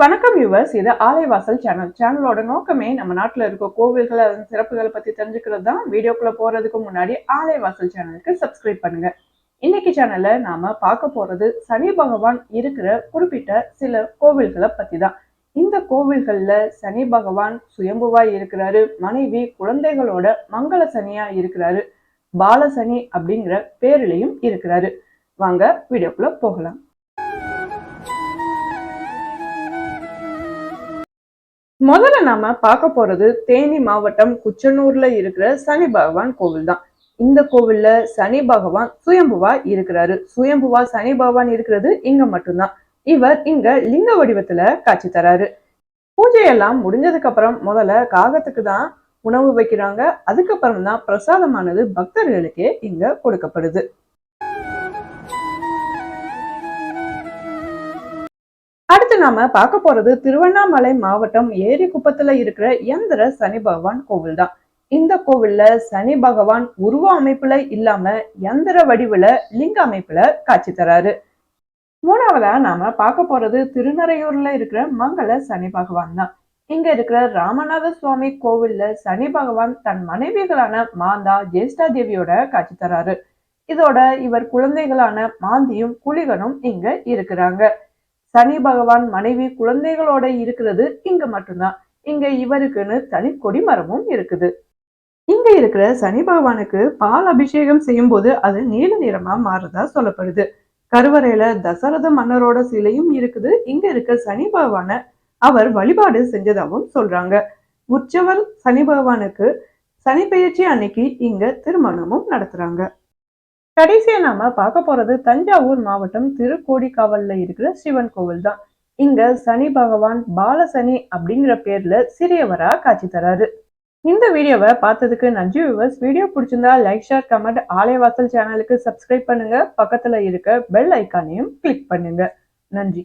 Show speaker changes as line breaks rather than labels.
வணக்கம் யூவர்ஸ் இது ஆலைவாசல் சேனல் சேனலோட நோக்கமே நம்ம நாட்டில் இருக்க கோவில்கள் அதன் சிறப்புகளை பத்தி தெரிஞ்சுக்கிறது தான். வீடியோக்குள்ள போறதுக்கு முன்னாடி ஆலைவாசல் சேனலுக்கு சப்ஸ்கிரைப் பண்ணுங்க. இன்னைக்கு சேனல்ல நாம பார்க்க போறது சனி பகவான் இருக்கிற குறிப்பிட்ட சில கோவில்களை பற்றி தான். இந்த கோவில்கள்ல சனி பகவான் சுயம்புவாய் இருக்கிறாரு. மனைவி குழந்தைகளோட மங்கள சனியா இருக்கிறாரு. பாலசனி அப்படிங்கிற பேரிலையும் இருக்கிறாரு. வாங்க வீடியோக்குள்ள போகலாம். முதல்ல நாம பார்க்க போறது தேனி மாவட்டம் குச்சனூர்ல இருக்கிற சனி பகவான் கோவில் தான் இந்த கோவில்ல சனி பகவான் சுயம்புவா இருக்கிறாரு. சுயம்புவா சனி பகவான் இருக்கிறது இங்க மட்டும்தான். இவர் இங்க லிங்க வடிவத்துல காட்சி தராரு. பூஜையெல்லாம் முடிஞ்சதுக்கு அப்புறம் முதல்ல காகத்துக்கு தான் உணவு வைக்கிறாங்க. அதுக்கப்புறம் தான் பிரசாதமானது பக்தர்களுக்கே இங்க கொடுக்கப்படுது. நாம பார்க்க போறது திருவண்ணாமலை மாவட்டம் ஏரிக்குப்பத்துல இருக்கிற எந்திர சனி பகவான் கோவில் தான் இந்த கோவில்ல சனி பகவான் உருவ அமைப்புல இல்லாம எந்திர வடிவுல லிங்க அமைப்புல காட்சி தராரு. மூணாவதா நாம பார்க்க போறது திருநறையூர்ல இருக்கிற மங்கள சனி பகவான் தான் இங்க இருக்கிற ராமநாத சுவாமி கோவில்ல சனி பகவான் தன் மனைவிகளான மாந்தா ஜேஷ்டா தேவியோட காட்சி தராரு. இதோட இவர் குழந்தைகளான மாந்தியும் குளிகனும் இங்க இருக்கிறாங்க. சனி பகவான் மனைவி குழந்தைகளோட இருக்கிறது இங்க மட்டும்தான். இங்க இவருக்குன்னு தனி கொடி மரமும் இருக்குது. இங்க இருக்கிற சனி பகவானுக்கு பால் அபிஷேகம் செய்யும் போது அது நீல நிறமா மாறுதா சொல்லப்படுது. கருவறையில தசரத மன்னரோட சிலையும் இருக்குது. இங்க இருக்க சனி பகவான அவர் வழிபாடு செஞ்சதாகவும் சொல்றாங்க. உற்சவர் சனி பகவானுக்கு சனி பெயர்ச்சி அன்னைக்கு இங்க திருமணமும் நடத்துறாங்க. கடைசியா நாம பார்க்க போறது தஞ்சாவூர் மாவட்டம் திருக்கோடிக்காவல்ல இருக்கிற சிவன் கோவில் தான். இங்க சனி பகவான் பாலசனி அப்படிங்கிற பேர்ல சிறியவரா காட்சி தராரு. இந்த வீடியோவை பார்த்ததுக்கு நன்றி வியூவர்ஸ் வீடியோ பிடிச்சிருந்தா லைக் ஷேர் கமெண்ட் ஆலைவாசல் சேனலுக்கு சப்ஸ்கிரைப் பண்ணுங்க. பக்கத்துல இருக்க பெல் ஐக்கானையும் கிளிக் பண்ணுங்க. நன்றி.